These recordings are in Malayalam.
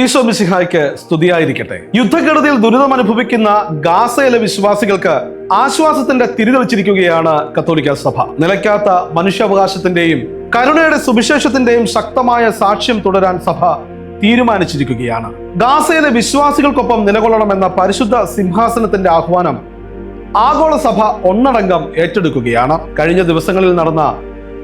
ഈശോ മിസിഹായ്ക്ക് സ്തുതിയായിരിക്കട്ടെ. യുദ്ധക്കെടുതിയിൽ ദുരിതം അനുഭവിക്കുന്ന ഗാസയിലെ വിശ്വാസികൾക്ക് ആശ്വാസത്തിന്റെ തിരിതെളിച്ചിരിക്കുകയാണ് കത്തോലിക്ക സഭ. നിലയ്ക്കാത്ത മനുഷ്യാവകാശത്തിന്റെയും കരുണയുടെ സുവിശേഷത്തിന്റെയും ശക്തമായ സാക്ഷ്യം തുടരാൻ സഭ തീരുമാനിച്ചിരിക്കുകയാണ്. ഗാസയിലെ വിശ്വാസികൾക്കൊപ്പം നിലകൊള്ളണമെന്ന പരിശുദ്ധ സിംഹാസനത്തിന്റെ ആഹ്വാനം ആഗോള സഭ ഒന്നടങ്കം ഏറ്റെടുക്കുകയാണ്. കഴിഞ്ഞ ദിവസങ്ങളിൽ നടന്ന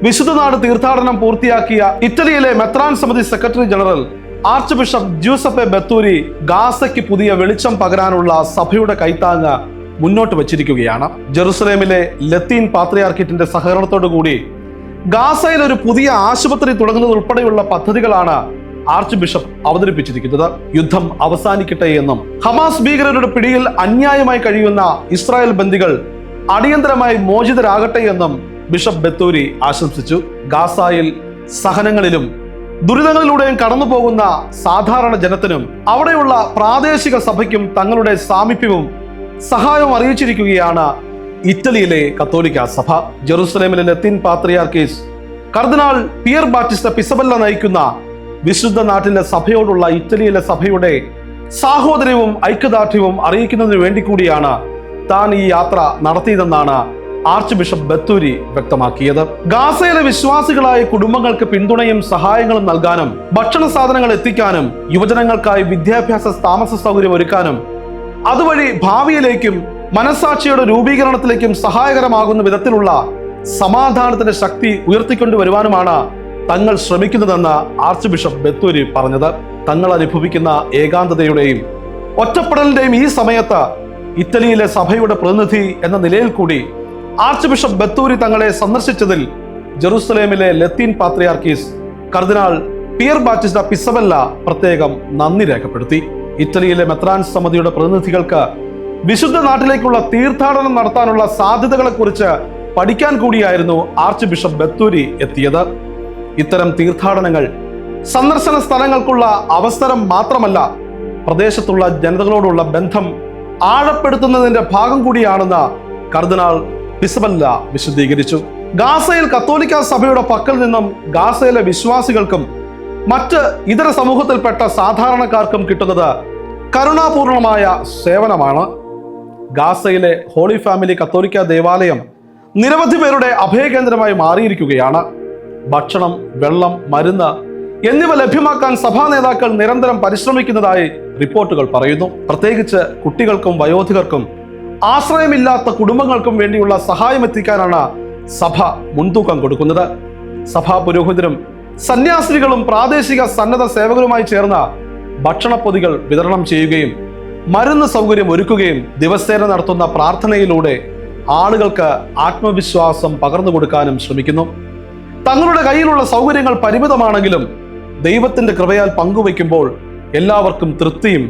വിശുദ്ധനാട് തീർത്ഥാടനം പൂർത്തിയാക്കിയ ഇറ്റലിയിലെ മെത്രാൻ സമിതി secretary general archbishop Giuseppe Baturi ഗാസയ്ക്ക് പുതിയ വെളിച്ചം പകരാനുള്ള സഭയുടെ കൈത്താങ്ങ് മുന്നോട്ട് വച്ചിരിക്കുകയാണ്. ജെറുസലേമിലെ ലത്തീൻ പാത്രിയാർക്കിറ്റിന്റെ സഹകരണത്തോടു കൂടി ഗാസയിൽ ഒരു പുതിയ ആശുപത്രി തുടങ്ങുന്നത് ഉൾപ്പെടെയുള്ള പദ്ധതികളാണ് ആർച്ച് ബിഷപ്പ് അവതരിപ്പിച്ചിരിക്കുന്നത്. യുദ്ധം അവസാനിക്കട്ടെ എന്നും ഹമാസ് ഭീകരരുടെ പിടിയിൽ അന്യായമായി കഴിയുന്ന ഇസ്രായേൽ ബന്ദികൾ അടിയന്തരമായി മോചിതരാകട്ടെ എന്നും ബിഷപ്പ് ബത്തൂരി ആശംസിച്ചു. ഗാസയിൽ സഹനങ്ങളിലും ദുരിതങ്ങളിലൂടെയും കടന്നു പോകുന്ന സാധാരണ ജനത്തിനും അവിടെയുള്ള പ്രാദേശിക സഭയ്ക്കും തങ്ങളുടെ സാമീപ്യവും സഹായവും അറിയിച്ചിരിക്കുകയാണ് ഇറ്റലിയിലെ കത്തോലിക്ക സഭ. ജെറുസലേമിലെ ലത്തീൻ പാത്രിയാർക്കീസ് കർദിനാൾ പിയർ ബാറ്റിസ്റ്റ പിസബല്ല നയിക്കുന്ന വിശുദ്ധ നാട്ടിലെ സഭയോടുള്ള ഇറ്റലിയിലെ സഭയുടെ സാഹോദര്യവും ഐക്യദാർഢ്യവും അറിയിക്കുന്നതിന് വേണ്ടി കൂടിയാണ് താൻ ഈ യാത്ര നടത്തിയതെന്നാണ് ആർച്ച് ബിഷപ്പ് ബത്തൂരി വ്യക്തമാക്കിയത്. ഗാസയിലെ വിശ്വാസികളായ കുടുംബങ്ങൾക്ക് പിന്തുണയും സഹായങ്ങളും നൽകാനും ഭക്ഷണ സാധനങ്ങൾ എത്തിക്കാനും യുവജനങ്ങൾക്കായി വിദ്യാഭ്യാസ താമസ സൗകര്യം ഒരുക്കാനും അതുവഴി ഭാവിയിലേക്കും മനസാക്ഷിയുടെ രൂപീകരണത്തിലേക്കും സഹായകരമാകുന്ന വിധത്തിലുള്ള സമാധാനത്തിന്റെ ശക്തി ഉയർത്തിക്കൊണ്ടുവരുവാനുമാണ് തങ്ങൾ ശ്രമിക്കുന്നതെന്ന് ആർച്ച് ബിഷപ്പ് ബത്തൂരി പറഞ്ഞത്. തങ്ങൾ അനുഭവിക്കുന്ന ഏകാന്തതയുടെയും ഒറ്റപ്പെടലിന്റെയും ഈ സമയത്ത് ഇറ്റലിയിലെ സഭയുടെ പ്രതിനിധി എന്ന നിലയിൽ കൂടി ആർച്ച് ബിഷപ്പ് ബത്തൂരി തങ്ങളെ സന്ദർശിച്ചതിൽ ജെറുസലേമിലെ ലത്തീൻ പാത്രിയാർക്കീസ് കർദിനാൾ പിയർ ബാറ്റിസ്റ്റ പിസബല്ല പ്രത്യേകം നന്ദി രേഖപ്പെടുത്തി. ഇറ്റലിയിലെ മെത്രാൻ സമിതിയുടെ പ്രതിനിധികൾക്ക് വിശുദ്ധ നാട്ടിലേക്കുള്ള തീർത്ഥാടനം നടത്താനുള്ള സാധ്യതകളെക്കുറിച്ച് പഠിക്കാൻ കൂടിയായിരുന്നു ആർച്ച് ബിഷപ്പ് ബത്തൂരി എത്തിയത്. ഇത്തരം തീർത്ഥാടനങ്ങൾ സന്ദർശന സ്ഥലങ്ങൾക്കുള്ള അവസരം മാത്രമല്ല പ്രദേശത്തുള്ള ജനതകളോടുള്ള ബന്ധം ആഴപ്പെടുത്തുന്നതിന്റെ ഭാഗം കൂടിയാണെന്ന് കർദിനാൾ പിസബല്ല വിശദീകരിച്ചു ഗാസയിൽ കത്തോലിക്ക സഭയുടെ പക്കൽ നിന്നും ഗാസയിലെ വിശ്വാസികൾക്കും മറ്റ് ഇതര സമൂഹത്തിൽപ്പെട്ട സാധാരണക്കാർക്കും കിട്ടുന്നത് കരുണാപൂർണമായ സേവനമാണ്. ഗാസയിലെ ഹോളി ഫാമിലി കത്തോലിക്ക ദേവാലയം നിരവധി പേരുടെ അഭയകേന്ദ്രമായി മാറിയിരിക്കുകയാണ്. ഭക്ഷണം വെള്ളം മരുന്ന് എന്നിവ ലഭ്യമാക്കാൻ സഭാ നേതാക്കൾ നിരന്തരം പരിശ്രമിക്കുന്നതായി റിപ്പോർട്ടുകൾ പറയുന്നു. പ്രത്യേകിച്ച് കുട്ടികൾക്കും വയോധികർക്കും ആശ്രയമില്ലാത്ത കുടുംബങ്ങൾക്കും വേണ്ടിയുള്ള സഹായം എത്തിക്കാനാണ് സഭ മുൻതൂക്കം കൊടുക്കുന്നത്. സഭാ പുരോഹിതരും സന്യാസിനികളും പ്രാദേശിക സന്നദ്ധ സേവകരുമായി ചേർന്ന ഭക്ഷണപ്പൊതികൾ വിതരണം ചെയ്യുകയും മരുന്ന് സൗകര്യം ഒരുക്കുകയും ദിവസേന നടത്തുന്ന പ്രാർത്ഥനയിലൂടെ ആളുകൾക്ക് ആത്മവിശ്വാസം പകർന്നു കൊടുക്കാനും ശ്രമിക്കുന്നു. തങ്ങളുടെ കയ്യിലുള്ള സൗകര്യങ്ങൾ പരിമിതമാണെങ്കിലും ദൈവത്തിന്റെ കൃപയാൽ പങ്കുവയ്ക്കുമ്പോൾ എല്ലാവർക്കും തൃപ്തിയും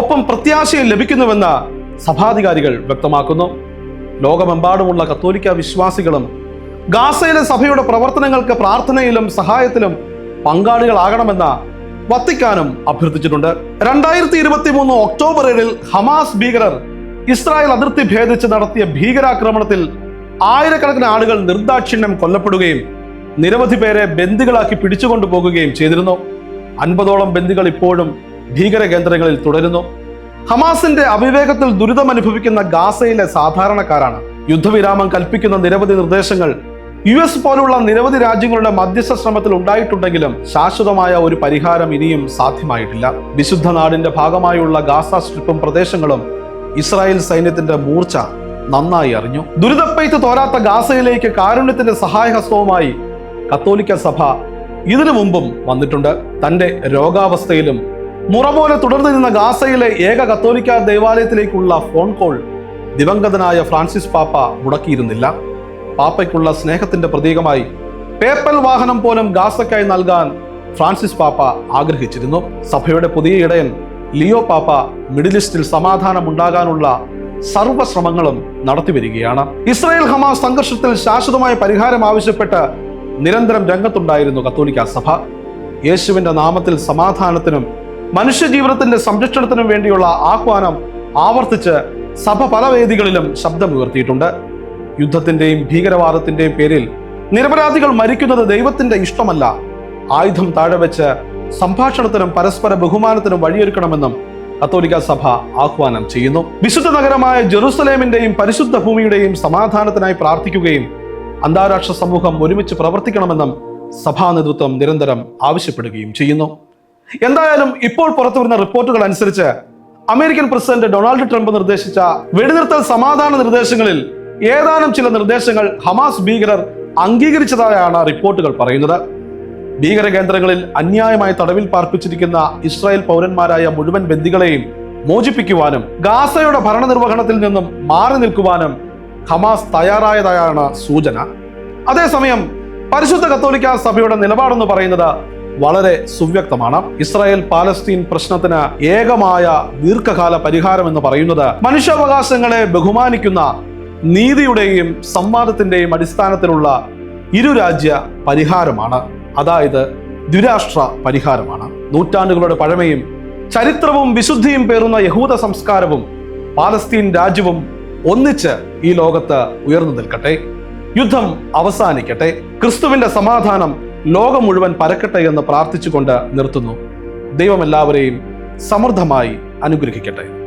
ഒപ്പം പ്രത്യാശയും ലഭിക്കുന്നുവെന്ന് സഭാധികാരികൾ വ്യക്തമാക്കുന്നു. ലോകമെമ്പാടുമുള്ള കത്തോലിക്ക വിശ്വാസികളും ഗാസയിലെ സഭയുടെ പ്രവർത്തനങ്ങൾക്ക് പ്രാർത്ഥനയിലും സഹായത്തിലും പങ്കാളികളാകണമെന്ന വത്തിക്കാനും അഭ്യർത്ഥിച്ചിട്ടുണ്ട്. രണ്ടായിരത്തി ഇരുപത്തി മൂന്ന് ഒക്ടോബർ ഏഴിൽ ഹമാസ് ഭീകരർ ഇസ്രായേൽ അതിർത്തി ഭേദിച്ച് നടത്തിയ ഭീകരാക്രമണത്തിൽ ആയിരക്കണക്കിന് ആളുകൾ നിർദാക്ഷിണ്യം കൊല്ലപ്പെടുകയും നിരവധി പേരെ ബന്ദികളാക്കി പിടിച്ചുകൊണ്ടു പോകുകയും ചെയ്തിരുന്നു. അൻപതോളം ബന്ദികൾ ഇപ്പോഴും ഭീകര കേന്ദ്രങ്ങളിൽ തുടരുന്നു. ഹമാസിന്റെ അവിവേകത്തിൽ ദുരിതം അനുഭവിക്കുന്ന ഗാസയിലെ സാധാരണക്കാരാണ്. യുദ്ധവിരാമം കൽപ്പിക്കുന്ന നിരവധി നിർദ്ദേശങ്ങൾ യു എസ് പോലുള്ള നിരവധി രാജ്യങ്ങളുടെ മധ്യസ്ഥ ശ്രമത്തിൽ ഉണ്ടായിട്ടുണ്ടെങ്കിലും ശാശ്വതമായ ഒരു പരിഹാരം ഇനിയും സാധ്യമായിട്ടില്ല. വിശുദ്ധ നാടിന്റെ ഭാഗമായുള്ള ഗാസ സ്ട്രിപ്പും പ്രദേശങ്ങളും ഇസ്രായേൽ സൈന്യത്തിന്റെ മൂർച്ച നന്നായി അറിഞ്ഞു. ദുരിതപ്പെയ്ത്ത് തോരാത്ത ഗാസയിലേക്ക് കാരുണ്യത്തിന്റെ സഹായഹസ്തവുമായി കത്തോലിക്ക സഭ ഇതിനു മുമ്പും വന്നിട്ടുണ്ട്. തന്റെ രോഗാവസ്ഥയിലും മുറ പോലെ നിന്ന ഗാസയിലെ ഏക കത്തോലിക്ക ദേവാലയത്തിലേക്കുള്ള ഫോൺ കോൾ ദിവംഗതനായ ഫ്രാൻസിസ് പാപ്പ മുടക്കിയിരുന്നില്ല. പാപ്പയ്ക്കുള്ള സ്നേഹത്തിന്റെ പ്രതീകമായി പേപ്പൽ വാഹനം പോലും ഗാസയ്ക്കായി നൽകാൻ ഫ്രാൻസിസ് പാപ്പ ആഗ്രഹിച്ചിരുന്നു. സഭയുടെ പുതിയ ഇടയൻ ലിയോ പാപ്പ മിഡിൽ ഈസ്റ്റിൽ സമാധാനം ഉണ്ടാകാനുള്ള സർവശ്രമങ്ങളും നടത്തിവരികയാണ് ഇസ്രായേൽ ഹമാസ് സംഘർഷത്തിൽ ശാശ്വതമായ പരിഹാരം ആവശ്യപ്പെട്ട് നിരന്തരം രംഗത്തുണ്ടായിരുന്നു കത്തോലിക്ക സഭ. യേശുവിന്റെ നാമത്തിൽ സമാധാനത്തിനും മനുഷ്യജീവിതത്തിന്റെ സംരക്ഷണത്തിനും വേണ്ടിയുള്ള ആഹ്വാനം ആവർത്തിച്ച് സഭ പല വേദികളിലും ശബ്ദമുയർത്തിയിട്ടുണ്ട്. യുദ്ധത്തിന്റെയും ഭീകരവാദത്തിന്റെയും പേരിൽ നിരപരാധികൾ മരിക്കുന്നത് ദൈവത്തിന്റെ ഇഷ്ടമല്ല. ആയുധം താഴെ വെച്ച് സംഭാഷണത്തിനും പരസ്പര ബഹുമാനത്തിനും വഴിയൊരുക്കണമെന്നും കത്തോലിക്ക സഭ ആഹ്വാനം ചെയ്യുന്നു. വിശുദ്ധ നഗരമായ ജെറുസലേമിന്റെയും പരിശുദ്ധ ഭൂമിയുടെയും സമാധാനത്തിനായി പ്രാർത്ഥിക്കുകയും അന്താരാഷ്ട്ര സമൂഹം ഒരുമിച്ച് പ്രവർത്തിക്കണമെന്നും സഭാ നേതൃത്വം നിരന്തരം ആവശ്യപ്പെടുകയും ചെയ്യുന്നു. എന്തായാലും ഇപ്പോൾ പുറത്തു വരുന്ന റിപ്പോർട്ടുകൾ അനുസരിച്ച് അമേരിക്കൻ പ്രസിഡന്റ് ഡൊണാൾഡ് ട്രംപ് നിർദ്ദേശിച്ച വെടിനിർത്തൽ സമാധാന നിർദ്ദേശങ്ങളിൽ ഏതാനും ചില നിർദ്ദേശങ്ങൾ ഹമാസ് ഭീകരർ അംഗീകരിച്ചതായാണ് റിപ്പോർട്ടുകൾ പറയുന്നത്. ഭീകര കേന്ദ്രങ്ങളിൽ അന്യായമായി തടവിൽ പാർപ്പിച്ചിരിക്കുന്ന ഇസ്രായേൽ പൗരന്മാരായ മുഴുവൻ ബന്ധികളെയും മോചിപ്പിക്കുവാനും ഗാസയുടെ ഭരണനിർവഹണത്തിൽ നിന്നും മാറി നിൽക്കുവാനും ഹമാസ് തയ്യാറായതായാണ് സൂചന. അതേസമയം പരിശുദ്ധ കത്തോലിക്ക സഭയുടെ നിലപാടെന്ന് പറയുന്നത് വളരെ സുവ്യക്തമാണ്. ഇസ്രായേൽ പാലസ്തീൻ പ്രശ്നത്തിന് ഏകമായ ദീർഘകാല പരിഹാരം എന്ന് പറയുന്നത് മനുഷ്യാവകാശങ്ങളെ ബഹുമാനിക്കുന്ന നീതിയുടെയും സംവാദത്തിന്റെയും അടിസ്ഥാനത്തിലുള്ള ഇരുരാജ്യ പരിഹാരമാണ്. അതായത് ദ്വിരാഷ്ട്ര പരിഹാരമാണ്. നൂറ്റാണ്ടുകളുടെ പഴമയും ചരിത്രവും വിശുദ്ധിയും പേറുന്ന യഹൂദ സംസ്കാരവും പാലസ്തീൻ രാജ്യവും ഒന്നിച്ച് ഈ ലോകത്ത് ഉയർന്നു നിൽക്കട്ടെ. യുദ്ധം അവസാനിക്കട്ടെ. ക്രിസ്തുവിന്റെ സമാധാനം ലോകം മുഴുവൻ പരക്കട്ടെ എന്ന് പ്രാർത്ഥിച്ചുകൊണ്ട് നിർത്തുന്നു. ദൈവം എല്ലാവരെയും സമൃദ്ധമായി അനുഗ്രഹിക്കട്ടെ.